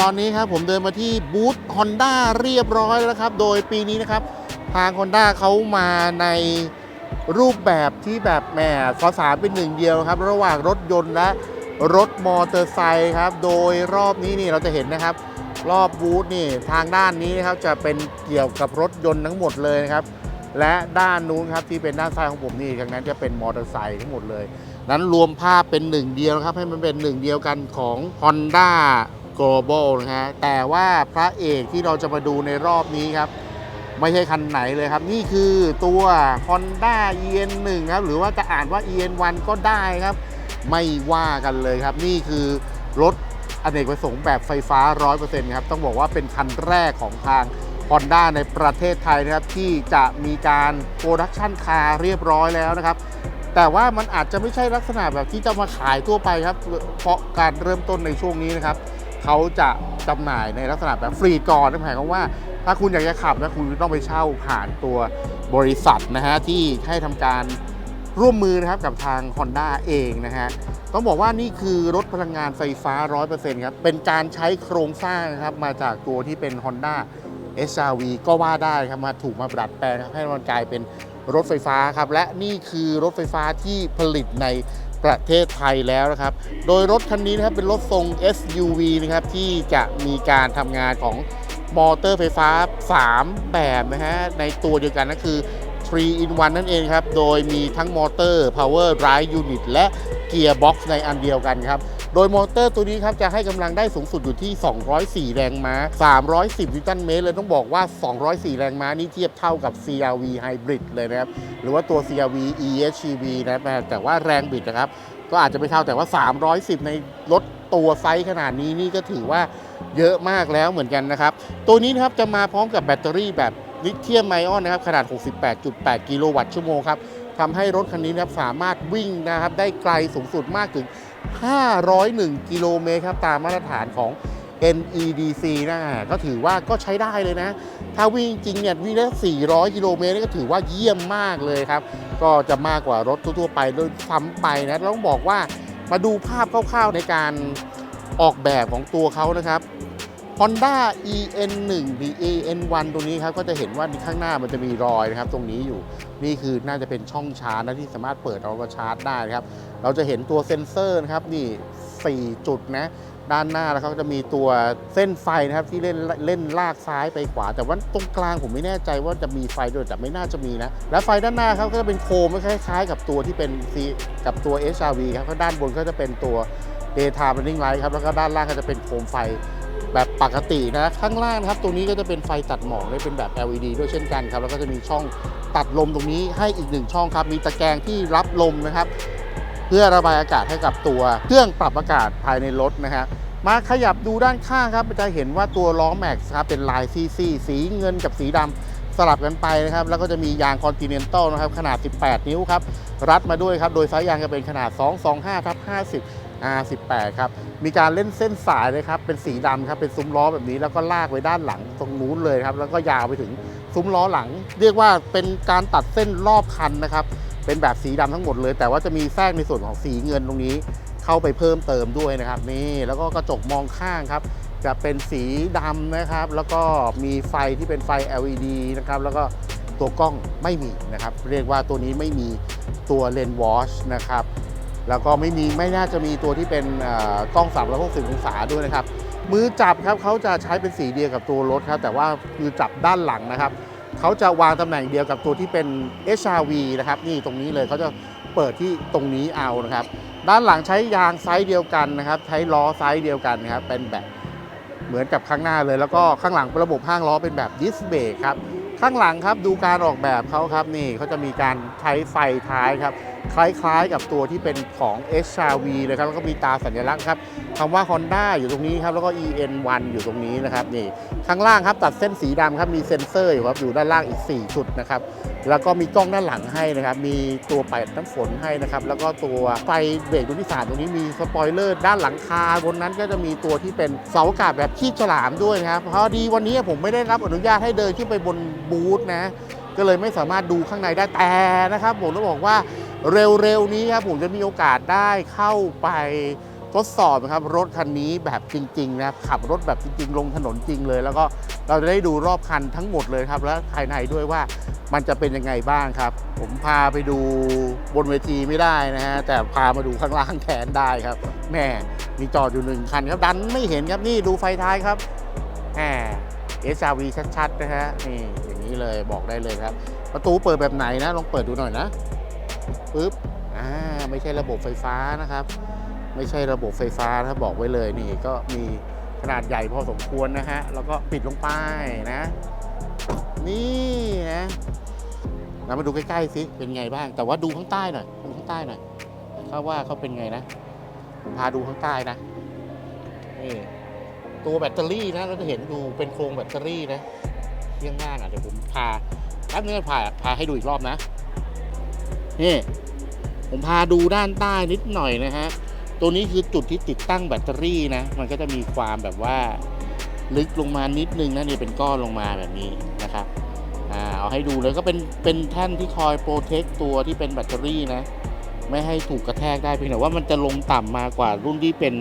ตอนนี้ครับผมเดินมาที่บูธ Honda เรียบร้อยแล้วครับ โดยปีนี้นะครับ ทาง Honda เขามาในรูปแบบที่แบบแหมภาษานเป็นหนึ่งเดียวครับ ระหว่างรถยนต์และรถมอเตอร์ไซค์ครับ โดยรอบนี้นี่เราจะเห็นนะครับ รอบบูธนี่ทางด้านนี้นะครับจะเป็นเกี่ยวกับรถยนต์ทั้งหมดเลยนะครับ และด้านนู้นครับที่เป็นด้านซ้ายของผมนี่ทางนั้นจะเป็นมอเตอร์ไซค์ทั้งหมดเลย นั้นรวมภาพเป็นหนึ่งเดียวครับให้มันเป็นหนึ่งเดียวกันของ Honda Global นะฮะแต่ว่าพระเอกที่เราจะมาดูในรอบนี้ครับ ไม่ใช่คันไหนเลยครับ นี่คือตัว Honda EN1 ครับ หรือว่าจะอ่านว่า EN1 ก็ได้ครับ ไม่ว่ากันเลยครับ นี่คือรถอเนกประสงค์แบบไฟฟ้า 100%ครับ ต้องบอกว่าเป็นคันแรกของทาง Honda ในประเทศไทยนะครับ ที่จะมีการโปรดักชันคาร์เรียบร้อยแล้วนะครับแต่ว่ามันอาจจะไม่ใช่ลักษณะแบบที่จะมาขายทั่วไปครับ เพราะการเริ่มต้นในช่วงนี้นะครับ เขาจะจำหน่ายในลักษณะแบบฟรีก่อนนั่นหมายความว่า ถ้าคุณอยากจะขับนะคุณต้องไปเช่าผ่านตัวบริษัทนะฮะที่ให้ทำการร่วมมือนะครับกับทาง Honda เองนะฮะต้องบอกว่านี่คือรถพลังงานไฟฟ้า 100%ครับเป็นการใช้โครงสร้างนะครับมาจากตัวที่เป็น Honda SRV ก็ว่าได้ครับมาถูกมาดัดแปลงให้มันกลายเป็นรถไฟฟ้าครับและนี่คือรถไฟฟ้าที่ผลิตใน ประเทศไทยแล้วนะครับ โดยรถคันนี้นะครับเป็นรถทรง SUV นะครับที่จะมีการทำงานของมอเตอร์ไฟฟ้า 3 แบบนะฮะในตัวเดียวกันก็คือ 3 in 1 นั่นเองครับ โดยมีทั้งมอเตอร์ power drive unit และเกียร์บ็อกซ์ในอันเดียวกันครับ โดยมอเตอร์ตัวนี้ครับจะให้กำลังได้สูงสุดอยู่ที่ 204 แรงม้า 310 นิวตันเมตรเลยต้องบอกว่า 204 แรงม้านี่เทียบเท่ากับ CRV Hybrid เลยนะครับ หรือว่าตัว CRV EHEV นะครับแต่ว่าแรงบิดนะครับ ก็อาจจะไม่เท่าแต่ว่า 310 ในรถตัวไซส์ขนาดนี้นี่ก็ถือว่าเยอะมากแล้วเหมือนกันนะครับ ตัวนี้นะครับจะมาพร้อมกับแบตเตอรี่แบบลิเธียมไอออนนะครับขนาด 68.8 กิโลวัตต์ชั่วโมงครับทำให้รถคันนี้นะครับสามารถวิ่งนะครับได้ไกลสูงสุดมากถึง 501 กิโลเมตรครับตามมาตรฐานของ NEDC นะก็ถือว่าก็ใช้ได้เลยนะ ถ้าวิ่งจริงเนี่ยวิ่งได้ 400 กิโลเมตรก็ถือว่าเยี่ยมมากเลยครับ ก็จะมากกว่ารถทั่วๆไปโดยซ้ำไปนะต้องบอกว่ามาดูภาพคร่าวๆในการออกแบบของตัวเขานะครับ Honda EN1 หรือ EN1 ตรงนี้ครับก็จะเห็นว่าข้างหน้ามันจะมีรอยนะครับ ตรงนี้อยู่นี่คือน่าจะเป็นช่องชาร์จนะที่สามารถเปิดเอามาชาร์จได้นะครับ เราจะเห็นตัวเซ็นเซอร์นะครับนี่ 4 จุดนะด้านหน้าแล้วเขาก็จะมีตัวเส้นไฟนะครับที่เล่นเล่นลากซ้ายไปขวา แต่ว่าตรงกลางผมไม่แน่ใจว่าจะมีไฟด้วยแต่ไม่น่าจะมีนะ และไฟด้านหน้าครับก็จะเป็นโคมคล้ายๆ กับตัวที่เป็น C กับตัว HRV ครับด้านบนก็จะเป็นตัว daytime running light ครับแล้วก็ด้านล่างก็จะเป็นโคมไฟ แบบปกตินะข้างล่างนะครับ ตรงนี้ก็จะเป็นไฟตัดหมอกได้เป็นแบบ LED ด้วยเช่นกันครับ แล้วก็จะมีช่องตัดลมตรงนี้ให้อีกหนึ่งช่องครับ มีตะแกรงที่รับลมนะครับ เพื่อระบายอากาศให้กับตัวเครื่องปรับอากาศภายในรถนะฮะมาขยับดูด้านข้างครับจะเห็นว่าตัวล้อแม็กซ์ครับเป็นลายซีซีสีเงินกับสีดำสลับกันไปนะครับ แล้วก็จะมียางคอนติเนนตัลนะครับ ขนาด 18 นิ้วครับ รัดมาด้วยครับ โดยไซส์ยางจะเป็นขนาด 225ทับ50 R18 ครับ มีการเล่นเส้นสายเลยครับ เป็นสีดำครับ เป็นซุ้มล้อแบบนี้ แล้วก็ลากไว้ด้านหลังตรงนู้นเลยครับ แล้วก็ยาวไปถึงซุ้มล้อหลัง เรียกว่าเป็นการตัดเส้นรอบคันนะครับ เป็นแบบสีดำทั้งหมดเลย แต่ว่าจะมีแทรกในส่วนของสีเงินตรงนี้ เข้าไปเพิ่มเติมด้วยนะครับ นี่ แล้วก็กระจกมองข้างครับ จะเป็นสีดำนะครับ แล้วก็มีไฟที่เป็นไฟ LED นะครับ แล้วก็ตัวกล้องไม่มีนะครับ เรียกว่าตัวนี้ไม่มีตัวเลนส์วอชนะครับ แล้วก็ไม่มีไม่น่าจะมีตัวที่เป็นเอ่อกล้อง360องศาด้วยนะครับ มือจับครับเขาจะใช้เป็นสีเดียวกับตัวรถครับแต่ว่าคือจับด้านหลังนะครับเขาจะวางตำแหน่งเดียวกับตัวที่เป็น HRV นะครับนี่ตรงนี้เลยเขาจะเปิดที่ตรงนี้เอานะครับ ด้านหลังใช้ยางไซส์เดียวกันนะครับ ใช้ล้อไซส์เดียวกันนะครับเป็นแบบเหมือนกับข้างหน้าเลย แล้วก็ข้างหลังระบบห้างล้อเป็นแบบดิสเบรกครับข้างหลังครับดูการออกแบบเขาครับนี่เขาจะมีการใช้ไฟท้ายครับ คล้ายๆกับตัวที่เป็นของ HRV เลยครับแล้วก็มีตาสัญลักษณ์ครับคำว่า Honda อยู่ตรงนี้ครับแล้วก็ EN1 อยู่ตรงนี้นะครับนี่ข้างล่างครับตัดเส้นสีดำครับมีเซ็นเซอร์อยู่ครับอยู่ด้านล่างอีก 4 จุดนะครับแล้วก็มีกล้องด้านหลังให้นะครับมีตัวปัดน้ำฝนให้นะครับแล้วก็ตัวไฟเบรกดวที่สาตรงนี้มีสปอยเลอร์ด้านหลังคาบนนั้นก็จะมีตัวที่เป็นเสาอากาศแบบขี้ฉลามด้วยนะครับพอดีวันนี้ผมไม่ได้รับอนุญาตให้เดินขึ้นไปบนบูธนะก็เลยไม่สามารถดูข้างในได้แต่นะครับผมต้องบอกว่า เร็วๆนี้ครับผมจะมีโอกาสได้เข้าไปทดสอบนะครับรถคันนี้แบบจริงๆนะครับขับรถแบบจริง ๆ ลงถนนจริงเลย แล้วก็เราจะได้ดูรอบคันทั้งหมดเลยครับ และภายในด้วยว่ามันจะเป็นยังไงบ้างครับ ผมพาไปดูบนเวทีไม่ได้นะฮะแต่พามาดูข้างล่างแทนได้ครับแม่มีจอดอยู่หนึ่งคันครับดันไม่เห็นครับนี่ดูไฟท้ายครับแหม SRV ชัดๆนะฮะนี่อย่างนี้เลยบอกได้เลยครับ ประตูเปิดแบบไหนนะลองเปิดดูหน่อยนะ ปึ๊บอ่าไม่ใช่ระบบไฟฟ้านะครับ ไม่ใช่ระบบไฟฟ้านะครับอกไว้เลยนี่ก็มีขนาดใหญ่พอสมควรนะฮะ แล้วก็ปิดลงไปนะ นี่นะเรามาดูใกล้ๆสิเป็นไงบ้าง แต่ว่าดูข้างใต้หน่อยดูข้างใต้หน่อยเขาว่าเขาเป็นไงนะผมพาดูข้างใต้นะนี่ตัวแบตเตอรี่นะเราจะเห็นดูเป็นโครงแบตเตอรี่นะเยี่ยงล่างอะเดี๋ยวผมพาแป๊บนึงพาพาให้ดูอีกรอบนะ นี่ผมพาดูด้านใต้นิดหน่อยนะฮะ ตัวนี้คือจุดที่ติดตั้งแบตเตอรี่นะ มันก็จะมีความแบบว่าลึกลงมานิดนึงนะนี่เป็นก้อนลงมาแบบนี้นะครับอ่าเอาให้ดูเลยก็เป็นเป็นแท่นที่คอยโปรเทคตัวที่เป็นแบตเตอรี่นะ ไม่ให้ถูกกระแทกได้เพียงแต่ว่ามันจะลงต่ำมากว่ารุ่นที่เป็น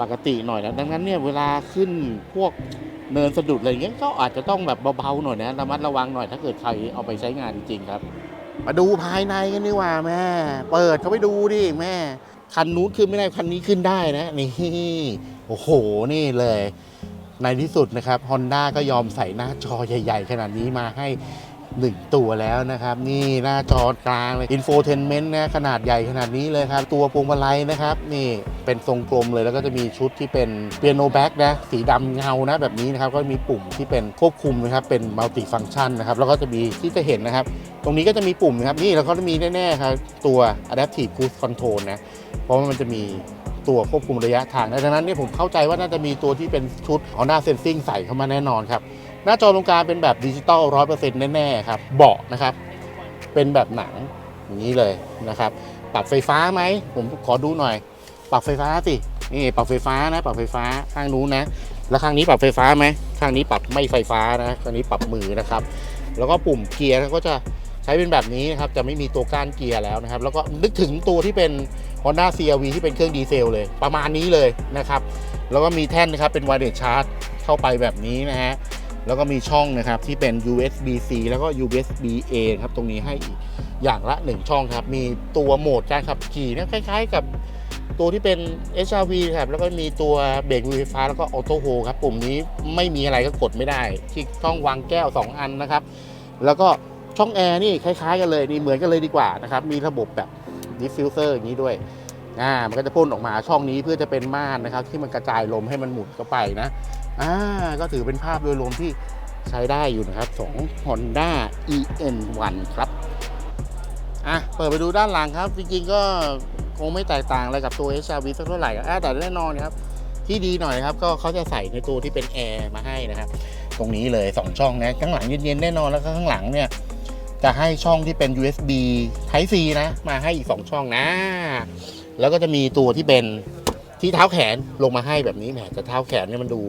ปกติหน่อยนะดังนั้นเนี่ยเวลาขึ้นพวกเนินสะดุดอะไรเงี้ยก็อาจจะต้องแบบเบาๆหน่อยนะระมัดระวังหน่อยถ้าเกิดใครเอาไปใช้งานจริงๆครับ มาดูภายในกันดีกว่าแม่ เปิดเขาไปดูดิแม่ คันนู้นขึ้นไม่ได้คันนี้ขึ้นได้นะ นี่โอ้โหนี่เลย ในที่สุดนะครับ Honda ก็ยอมใส่หน้าจอใหญ่ ๆ ขนาดนี้มาให้1ตัวแล้วนะครับ นี่หน้าจอกลางเลย Infotainment นะขนาดใหญ่ขนาดนี้เลยครับ ตัวพวงมาลัยนะครับ นี่เป็นทรงกลมเลยแล้วก็จะมีชุดที่เป็นเปียโนแบ็กนะสีดำเงานะแบบนี้นะครับ ก็มีปุ่มที่เป็นควบคุมนะครับ เป็นมัลติฟัง c t ชันนะครับ แล้วก็จะมีที่จะเห็นนะครับ ตรงนี้ก็จะมีปุ่มนะครับ นี่แล้วก็จะมีแน่ๆครับตัว Adaptive Cruise Control นะ เพราะว่ามันจะมีตัวควบคุมระยะทางนะดังนั้นเนี่ยผมเข้าใจว่าน่าจะมีตัวที่เป็นชุด Honda Sensing ใส่เข้ามาแน่นอนครับ หน้าจอตรงกลางเป็นแบบดิจิตอลร้อยเปอร์เซ็นต์แน่ๆครับ เบาะนะครับ เป็นแบบหนังอย่างนี้เลยนะครับ ปรับไฟฟ้าไหม ผมขอดูหน่อย ปรับไฟฟ้าสิ นี่ปรับไฟฟ้านะ ปรับไฟฟ้าข้างนู้นนะ แล้วข้างนี้ปรับไฟฟ้าไหมข้างนี้ปรับไม่ไฟฟ้านะข้างนี้ปรับมือนะครับ แล้วก็ปุ่มเกียร์ก็จะ ช้เป็นแบบนี้นะครับจะไม่มีตัวก้านเกียร์แล้วนะครับ แล้วก็นึกถึงตัวที่เป็น Honda CRV ที่เป็นเครื่องดีเซลเลย ประมาณนี้เลยนะครับ แล้วก็มีแท่นนะครับเป็น wireless charge เข้าไปแบบนี้นะฮะแล้วก็มีช่องนะครับที่เป็น USB-C แล้วก็ USB-A ครับตรงนี้ให้อีกอย่างละ 1 ช่องครับ มีตัวโหมดการขับขี่นะคล้าย ๆ กับตัวที่เป็น HRV ครับแล้วก็มีตัวเบรกมือไฟฟ้าแล้วก็ออโต้โฮครับ ปุ่มนี้ไม่มีอะไรก็กดไม่ได้ที่ช่องวางแก้ว 2 อันนะครับ แล้วก็ ช่องแอร์นี่คล้ายๆกันเลยนี่เหมือนกันเลยดีกว่านะครับมีระบบแบบดิฟฟิวเซอร์อย่างนี้ด้วยอ่ามันก็จะพ่นออกมาช่องนี้เพื่อจะเป็นม่านนะครับ ที่มันกระจายลมให้มันหมุนเข้าไปนะอ่าก็ถือเป็นภาพโดยรวมที่ใช้ได้อยู่นะครับของ Honda EN1 ครับอะเปิดไปดูด้านหลังครับจริงๆก็คงไม่แตกต่างอะไรกับตัว HRV สักเท่าไหร่อะแต่แน่นอนครับที่ดีหน่อยครับก็เขาจะใส่ในตัวที่เป็นแอร์มาให้นะครับ ตรงนี้เลย 2 ช่องนะข้างหลังเย็นๆแน่นอนแล้วก็ข้างหลังเนี่ย จะให้ช่องที่เป็น USB Type C นะ มาให้อีก 2 ช่องนะ แล้วก็จะมีตัวที่เป็นที่เท้าแขนลงมาให้แบบนี้แหมแต่เท้าแขนเนี่ยมันดู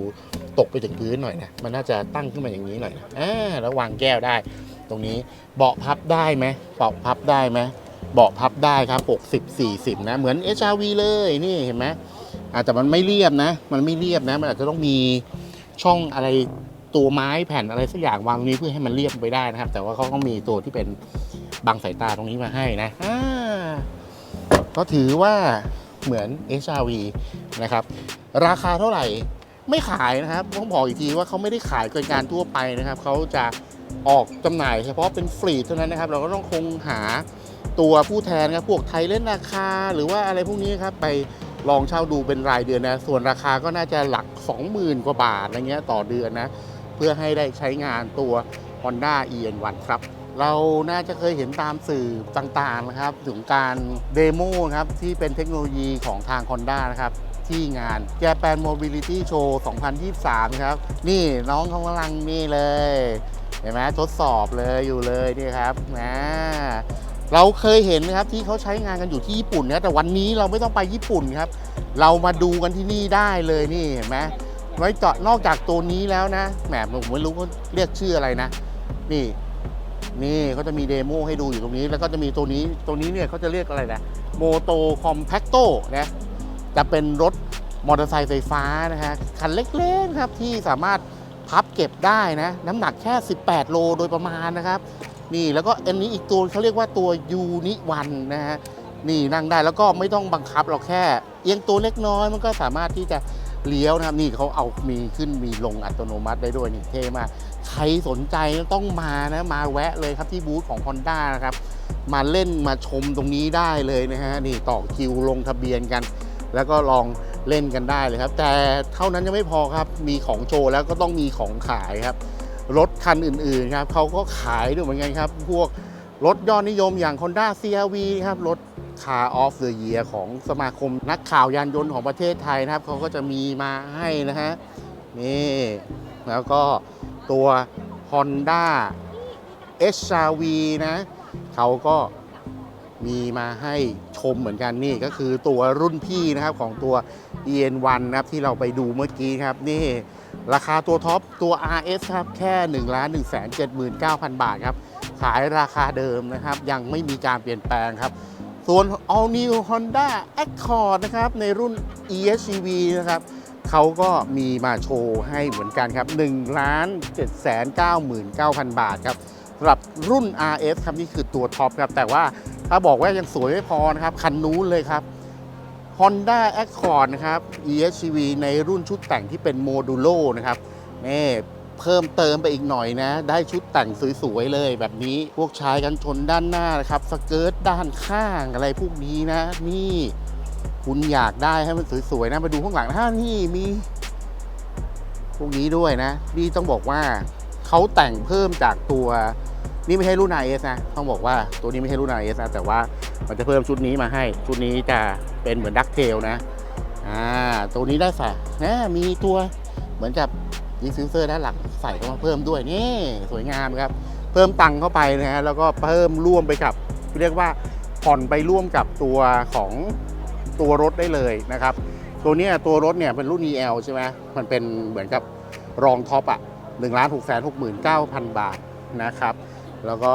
ตกไปถึงพื้นหน่อยนะ มันน่าจะตั้งขึ้นมาอย่างนี้หน่อยนะอ่าแล้ววางแก้วได้ ตรงนี้เบาะพับได้ไหมเบาะพับได้ไหมเบาะพับได้ครับ 60 40 นะ เหมือน HRV เลยนี่เห็นไหมอาจจะมันไม่เรียบนะ มันไม่เรียบนะ มันอาจจะต้องมีช่องอะไร ตัวไม้แผ่นอะไรสักอย่างวางตรงนี้เพื่อให้มันเรียบไปได้นะครับ แต่ว่าเขาก็มีตัวที่เป็นบังสายตาตรงนี้มาให้นะก็ถือว่าเหมือน HRV นะครับ ราคาเท่าไหร่ไม่ขายนะครับต้องบอกอีกทีว่าเขาไม่ได้ขายเกินการทั่วไปนะครับเขาจะออกจำหน่ายเฉพาะเป็นฟรีเท่านั้นนะครับ เราก็ต้องคงหาตัวผู้แทนครับพวกไทยเล่นราคา หรือว่าอะไรพวกนี้ครับไปลองเช่าดูเป็นรายเดือนนะ ส่วนราคาก็น่าจะหลัก 20,000 กว่าบาทอะไรเงี้ยต่อเดือนนะ เพื่อให้ได้ใช้งานตัว Honda EN1 ครับ เราน่าจะเคยเห็นตามสื่อต่างๆนะครับ ถึงการเดโมครับที่เป็นเทคโนโลยีของทาง Honda นะครับที่งาน Japan Mobility Show 2023 ครับ นี่น้องเขากำลังนี่เลย เห็นไหมทดสอบเลยอยู่เลยนี่ครับนะเราเคยเห็นนะครับที่เขาใช้งานกันอยู่ที่ญี่ปุ่นนะแต่วันนี้เราไม่ต้องไปญี่ปุ่นครับ เรามาดูกันที่นี่ได้เลยนี่เห็นไหม ไว้เจาะนอกจากตัวนี้แล้วนะแหมผมไม่รู้เขาเรียกชื่ออะไรนะ นี่ นี่เขาจะมีเดโมให้ดูอยู่ตรงนี้ แล้วก็จะมีตัวนี้ตัวนี้เนี่ยเขาจะเรียกอะไรนะโมโตคอมแพคโตนะจะเป็นรถมอเตอร์ไซค์ไฟฟ้านะฮะคันเล็กๆครับที่สามารถพับเก็บได้นะ น้ำหนักแค่ 18 โลโดยประมาณนะครับ นี่แล้วก็อันนี้อีกตัวเขาเรียกว่าตัวยูนิวันนะฮะนี่นั่งได้แล้วก็ไม่ต้องบังคับเราแค่ เอียงตัวเล็กน้อยมันก็สามารถที่จะ เลี้ยวนะครับนี่เขาเอามีขึ้นมีลงอัตโนมัติได้ด้วยนี่เท่มากใครสนใจต้องมานะมาแวะเลยครับที่บูธของ Honda นะครับมาเล่นมาชมตรงนี้ได้เลยนะฮะนี่ต่อคิวลงทะเบียนกัน แล้วก็ลองเล่นกันได้เลยครับ แต่เท่านั้นยังไม่พอครับ มีของโชว์แล้วก็ต้องมีของขายครับ รถคันอื่นๆครับเขาก็ขายด้วยเหมือนกันครับ พวก รถยอดนิยมอย่าง Honda CRV ครับรถ Car of the Year ของสมาคมนักข่าวยานยนต์ของประเทศไทยนะครับเขาก็จะมีมาให้นะฮะนี่แล้วก็ตัว Honda HRV นะเขาก็มีมาให้ชมเหมือนกันนี่ก็คือตัวรุ่นพี่นะครับของตัว EN1 นะครับที่เราไปดูเมื่อกี้ครับนี่ราคาตัวท็อปตัว RS ครับแค่ 1 1 7 9 0 0 0 บาทครับ ขายราคาเดิมนะครับ ยังไม่มีการเปลี่ยนแปลงครับ ส่วน All New Honda Accord นะครับในรุ่น EHEV นะครับเขาก็มีมาโชว์ให้เหมือนกันครับ1 7 9 9 0 0 0 บาทครับสำหรับรุ่น RS ครับนี่คือตัวท็อปครับ แต่ว่าถ้าบอกว่ายังสวยไม่พอนะครับ คันนู้นเลยครับ Honda Accord นะครับ EHEV ในรุ่นชุดแต่งที่เป็นโมดูโลนะครับนี่ เพิ่มเติมไปอีกหน่อยนะ ได้ชุดแต่งสวยๆเลยแบบนี้พวกชายกันชนด้านหน้านะครับสเกิร์ตด้านข้างอะไรพวกนี้นะ นี่คุณอยากได้ให้มันสวยๆนะมาดูข้างหลังนะนี่มีพวกนี้ด้วยนะ นี่ต้องบอกว่าเขาแต่งเพิ่มจากตัวนี่ไม่ใช่รุ่น RS นะ ต้องบอกว่าตัวนี้ไม่ใช่รุ่น RS นะ แต่ว่ามันจะเพิ่มชุดนี้มาให้ ชุดนี้จะเป็นเหมือนดักเทลนะ อ่า ตัวนี้ได้ใส่นะมีตัวเหมือนกับ ดีฟิวเซอร์ด้านหลังใส่เข้ามาเพิ่มด้วยนี่สวยงามครับ เพิ่มตังค์เข้าไปนะฮะแล้วก็เพิ่มร่วมไปกับ เรียกว่าผ่อนไปร่วมกับตัวของตัวรถได้เลยนะครับ ตัวนี้ตัวรถเนี่ยเป็นรุ่น EL ใช่ไหมมันเป็นเหมือนกับรองท็อปอะ1 6 6 9 0 0 0บาทนะครับ แล้วก็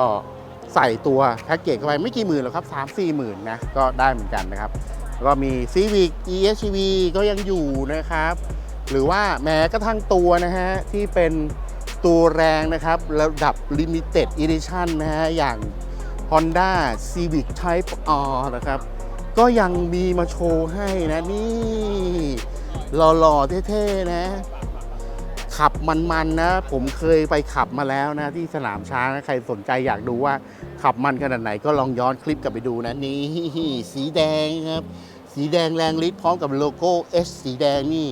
ใส่ตัวแพ็กเกจเข้าไปไม่กี่หมื่นหรอกครับ3 4หมื่นนะก็ได้เหมือนกันนะครับ ก็มี Civic EHV ก็ยังอยู่นะครับ หรือว่าแม้กระทั่งตัวนะฮะ ที่เป็นตัวแรงนะครับ ระดับ Limited Edition นะฮะ อย่าง Honda Civic Type R นะครับ ก็ยังมีมาโชว์ให้นะ นี่ หล่อๆ เท่ๆ นะ ขับมันๆ นะ ผมเคยไปขับมาแล้วนะ ที่สนามช้างนะ ใครสนใจอยากดูว่าขับมันขนาดไหนก็ลองย้อนคลิปกลับไปดูนะ นี่ สีแดงครับ สีแดงแรงฤทธิ์พร้อมกับโลโก้ S สีแดงนี่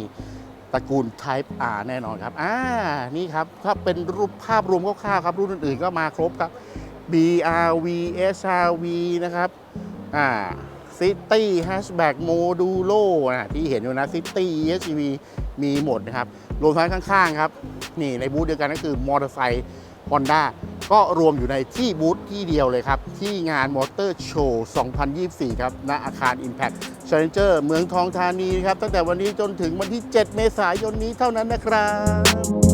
ตระกูล Type R แน่นอนครับ อ่า นี่ครับ ถ้าเป็นรูปภาพรวมคร่าวๆครับ รุ่นอื่นๆก็มาครบครับ BRV SRV นะครับ อ่า City Hatchback Modulo นะที่เห็นอยู่นะ City SUV มีหมดนะครับ รวมทั้งข้างๆครับ นี่ในบูธเดียวกันก็คือมอเตอร์ไซค์ Honda ก็รวมอยู่ในที่บูธที่เดียวเลยครับ ที่งานมอเตอร์โชว์2024 ครับ ณ อาคาร Impact Challenger เมืองทองธานีครับ ตั้งแต่วันนี้จนถึงวันที่ 7 เมษายนนี้เท่านั้นนะครับ